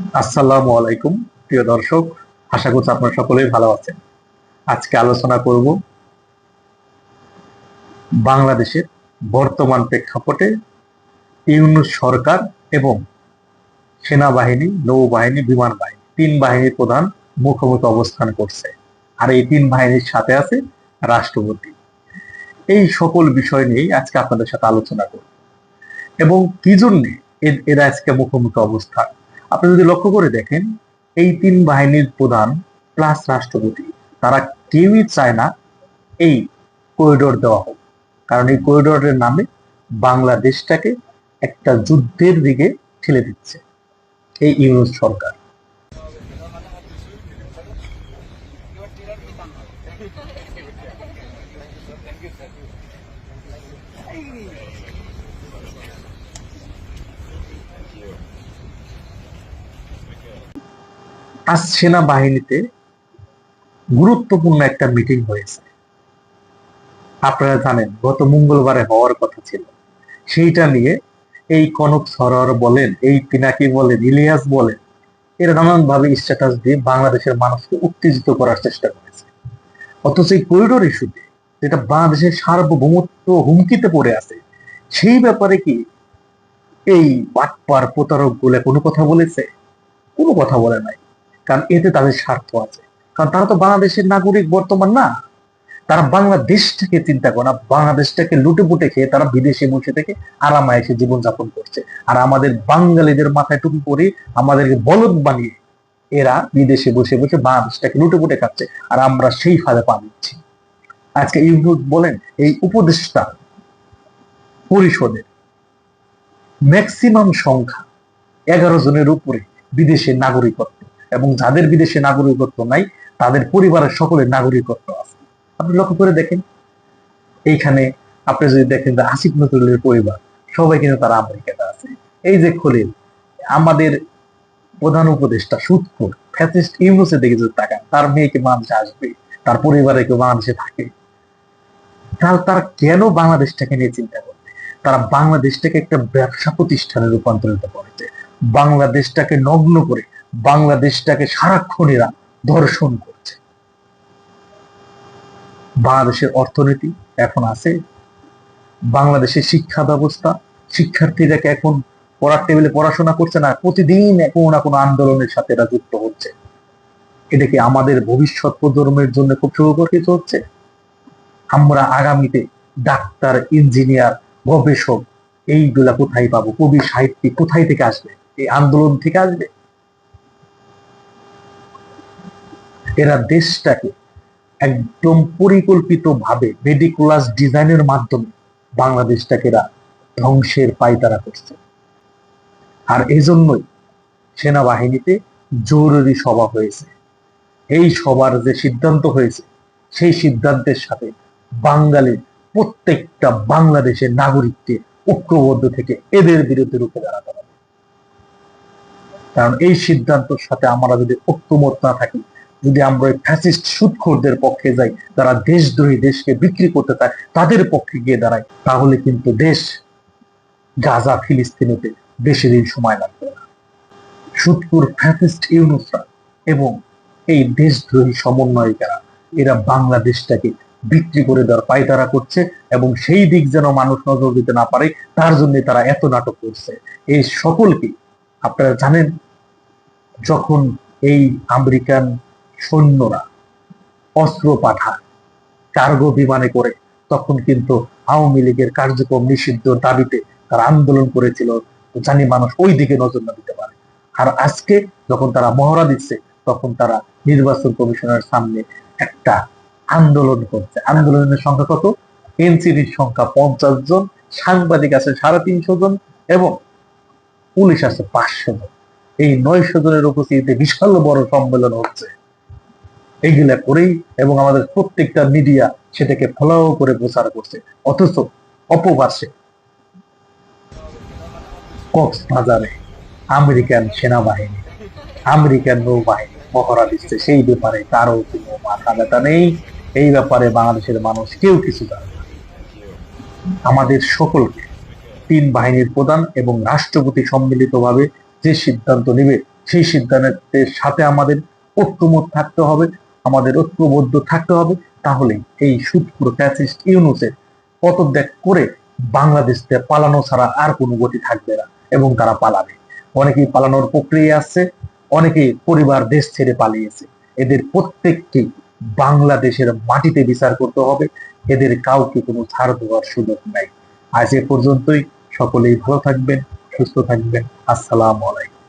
আসসালামু আলাইকুম, প্রিয় দর্শক। আশা করছি আপনারা সকলেই ভালো আছেন। আজকে আলোচনা করব বাংলাদেশের বর্তমান প্রেক্ষাপটে ইউনুস সরকার এবং সেনাবাহিনী, নৌবাহিনী, বিমান বাহিনী, তিন বাহিনীর প্রধান মুখোমুখি অবস্থান করছে। আর এই তিন বাহিনীর সাথে আছে রাষ্ট্রপতি। এই সকল বিষয় নিয়েই আজকে আপনাদের সাথে আলোচনা করব। এবং কি জন্যে এরা আজকে মুখোমুখি অবস্থান আপনি যদি লক্ষ্য করে দেখেন, এই তিন বাহিনীর প্রধান প্লাস রাষ্ট্রপতি, তারা কেউই চায় না এই করিডোর দেওয়া হোক। কারণ এই করিডোরের নামে বাংলাদেশটাকে একটা যুদ্ধের দিকে ঠেলে দিচ্ছে। এই ইউনুস সরকার। আজ সেনাবাহিনীতে গুরুত্বপূর্ণ একটা মিটিং হয়েছে। আপনারা জানেন, গত মঙ্গলবারে হওয়ার কথা ছিল। সেইটা নিয়ে এই কনক সরোয়ার বলেন, এই পিনাকি বলেন, ইলিয়াস বলেন, এরা নানান ভাবে স্ট্যাটাস দিয়ে বাংলাদেশের মানুষকে উত্তেজিত করার চেষ্টা করেছে। অথচ এই করিডোর ইস্যুতে যেটা বাংলাদেশের সার্বভৌমত্ব হুমকিতে পড়ে আছে, সেই ব্যাপারে কি এই বাটপার প্রতারকগুলো কোনো কথা বলেছে? কোনো কথা বলে নাই। কারণ এতে তাদের স্বার্থ আছে। কারণ তারা তো বাংলাদেশের নাগরিক বর্তমান না। তারা বাংলাদেশটাকে চিন্তা করে না, বাংলাদেশটাকে লুটে পুটে খেয়ে তারা বিদেশে বসে থেকে আরামায়েসে জীবনযাপন করছে। আর আমাদের বাঙালিদের মাথায় টুপি পরে আমাদেরকে বলদ বানিয়ে এরা বিদেশে বসে বসে বাংলাদেশটাকে লুটে পুটে খাচ্ছে। আর আমরা সেই ফাঁদে পা দিচ্ছি। আজকে ইউনুস বলেন, এই উপদেষ্টা পরিষদের ম্যাক্সিমাম সংখ্যা এগারো জনের উপরে বিদেশে নাগরিকত্ব। এবং যাদের বিদেশে নাগরিকত্ব নাই, তাদের পরিবারের সকলের নাগরিকত্ব আছে। আপনি লক্ষ্য করে দেখেন, এইখানে আপনি যদি দেখেন যে আসিফ নজরুলের পরিবার, সবাই কিন্তু তারা আমেরিকাতে আছে। এই যে খলিল, আমাদের প্রধান উপদেষ্টা সুৎকুর ফ্যাসিস্ট ইউনুসে দেখে যদি তাকান, তার মেয়েকে বাংলাদেশে আসবে, তার পরিবারে কেউ বাংলাদেশে থাকে। তাহলে তারা কেন বাংলাদেশটাকে নিয়ে চিন্তা করবে? তারা বাংলাদেশটাকে একটা ব্যবসা প্রতিষ্ঠানে রূপান্তরিত করেছে। বাংলাদেশটাকে নগ্ন করে বাংলাদেশটাকে সারাক্ষণেরা দর্শন করছে। বাংলাদেশের অর্থনীতি এখন আছে, বাংলাদেশের শিক্ষা ব্যবস্থা, শিক্ষার্থীরা এখন পড়ার টেবিলে পড়াশোনা করছে না? প্রতিদিন কোনো না কোনো আন্দোলনের সাথে এরা যুক্ত হচ্ছে। এটা কি আমাদের ভবিষ্যৎ প্রজন্মের জন্য খুব সুপরিচিত হচ্ছে? আমরা আগামীতে ডাক্তার, ইঞ্জিনিয়ার, গবেষক, এইগুলা কোথায় পাবো? কবি, সাহিত্যিক কোথায় থেকে আসবে? এই আন্দোলন থেকে আসবে? এরা দেশটাকে একদম পরিকল্পিত ভাবে মেডিকুলাস ডিজাইনের মাধ্যমে বাংলাদেশটাকে এরা ধ্বংসের পায়তারা করছে। আর এই জন্যই সেনাবাহিনীতে জরুরি সভা হয়েছে। এই সভার যে সিদ্ধান্ত হয়েছে, সেই সিদ্ধান্তের সাথে বাঙালির প্রত্যেকটা বাংলাদেশের নাগরিককে ঐক্যবদ্ধ থেকে এদের বিরুদ্ধে রুখে দাঁড়াতে হবে। কারণ এই সিদ্ধান্তের সাথে আমরা যদি ঐক্যমত না থাকি যদি আমরা ফ্যাসিস্ট সুৎখোরদের পক্ষে যাই যারা দেশদ্রোহী দেশকে বিক্রি করতে চায়, তাদের পক্ষে গিয়ে দাঁড়ায় তাহলে কিন্তু দেশ গাজা, ফিলিস্তিনিতে বেশি দিন সময় লাগবে না। সুৎকুর ফ্যাসিস্ট ইউনুসরা এবং এই দেশদ্রোহী সমন্বয়িকারা, এরা বাংলাদেশটাকে বিক্রি করে দেওয়ার পায়তারা করছে এবং সেই দিক যেন মানুষ নজর দিতে না পারে, তার জন্য তারা এত নাটক করছে। এই সকলকে আপনারা জানেন, যখন এই আমেরিকান সৈন্যরা অস্ত্র পাঠায়। কার্গো বিমানে করে তখন কিন্তু আওয়ামী লীগের কার্যক্রম নিষিদ্ধ দাবিতে তারা আন্দোলন করেছিল। জানি মানুষ ওই দিকে নজর না দিতে পারে। আর আজকে যখন তারা মহড়া দিচ্ছে, তখন তারা নির্বাচন কমিশনের সামনে একটা আন্দোলন করছে। আন্দোলনের সংখ্যা কত? এনসিডির সংখ্যা পঞ্চাশ জন, সাংবাদিক আছে সাড়ে তিনশো জন এবং পুলিশ আছে পাঁচশো জন। এই নয়শো জনের উপস্থিতিতে বিশাল বড় সম্মেলন হচ্ছে। এইগুলা করেই এবং আমাদের প্রত্যেকটা মিডিয়া সেটাকে ফলো করে প্রচার করছে। অথচ অপবাসে কক্সবাজারে আমেরিকান সেনাবাহিনী, আমেরিকান নৌবাহিনী মহড়া দিচ্ছে। সেই ব্যাপারে কারও কোনো মাথা ব্যথা নেই। এই ব্যাপারে বাংলাদেশের মানুষ কেউ কিছু জানে না। আমাদের সকলকে তিন বাহিনীর প্রধান এবং রাষ্ট্রপতি সম্মিলিতভাবে যে সিদ্ধান্ত নেবে, সেই সিদ্ধান্তের সাথে আমাদের ঐক্যমত থাকতে হবে। আমাদের ঐক্যবদ্ধ থাকতে হবে। তাহলে এই সুদপুর ফ্যাসিস্ট ইউনুসের পদত্যাগ করে বাংলাদেশ পালানো ছাড়া আর কোনো গতি থাকবে না এবং তারা পালাবে। অনেকেই পালানোর প্রক্রিয়া আসছে অনেকে পরিবার দেশ ছেড়ে পালিয়েছে। এদের প্রত্যেকটি বাংলাদেশের মাটিতে বিচার করতে হবে। এদের কাউকে কোনো ছাড় দেওয়ার সুযোগ নাই। আজ এ পর্যন্তই। সকলেই ভালো থাকবেন, সুস্থ থাকবেন। আসসালামু আলাইকুম।